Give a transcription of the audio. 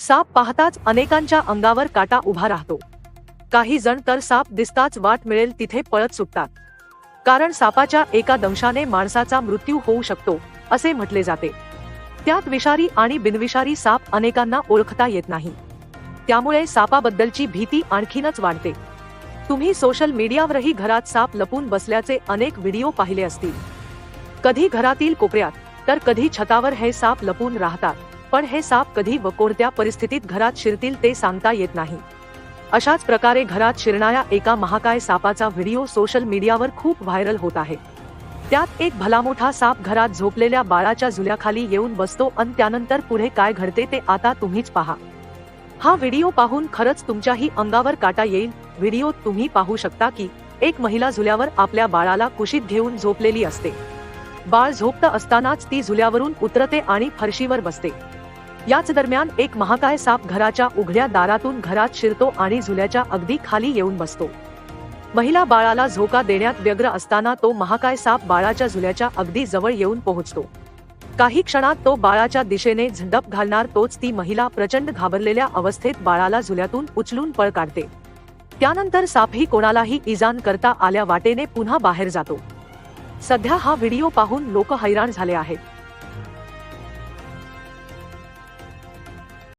साप पाहताच अनेकांच्या अंगावर काटा उभा राहतो. काही जण तर साप दिसताच वाट मिळेल तिथे पळत सुटतात. कारण सापाच्या एका दंशाने माणसाचा मृत्यू होऊ शकतो असे म्हटले जाते. त्यात विषारी आणि बिनविषारी साप अनेकांना ओळखता येत नाही. त्यामुळे सापाबद्दलची भीती आणखीनच वाढते. तुम्ही सोशल मीडियावरही घरात साप लपून बसल्याचे अनेक व्हिडिओ पाहिले असतील. कधी घरातील कोपऱ्यात तर कधी छतावर हे साप लपून राहतात. पण हे साप कधी व कोणत्या परिस्थितीत घरात शिरतील ते सांगता येत नाही. अशाच प्रकारे घरात शिरणाऱ्या एका महाकाय सापाचा व्हिडिओ सोशल मीडियावर खूप व्हायरल होत आहे. त्यात एक भलामोठा साप घरात झोपलेल्या बाळाच्या झुल्याखाली येऊन बसतो आणि त्यानंतर पुढे काय घडते ते आता तुम्हीच पहा. हा व्हिडिओ पाहून खरंच तुमच्याही अंगावर काटा येईल. व्हिडिओ तुम्ही पाहू शकता की एक महिला झुल्यावर आपल्या बाळाला कुशीत घेऊन झोपलेली असते. बाळ झोपत असतानाच ती झुल्यावरून उतरते आणि फरशीवर बसते. याच दरम्यान एक महाकाय साप घराच्या उघड्या दारातून घरात शिरतो आणि झुल्याच्या अगदी खाली येऊन बसतो. महिला बाळाला झोका देण्यात व्यग्र असताना तो महाकाय साप बाळाच्या झुल्याच्या अगदी जवळ येऊन पोहोचतो. काही क्षणात तो बाळाच्या दिशेने झंडप घालणार तोच ती महिला प्रचंड घाबरलेल्या अवस्थेत बाळाला झुल्यातून उचलून पळ काढते. त्यानंतर सापही कोणालाही इजान करता आल्या वाटेने पुन्हा बाहेर जातो. सध्या हा व्हिडिओ पाहून लोक हैराण झाले आहेत.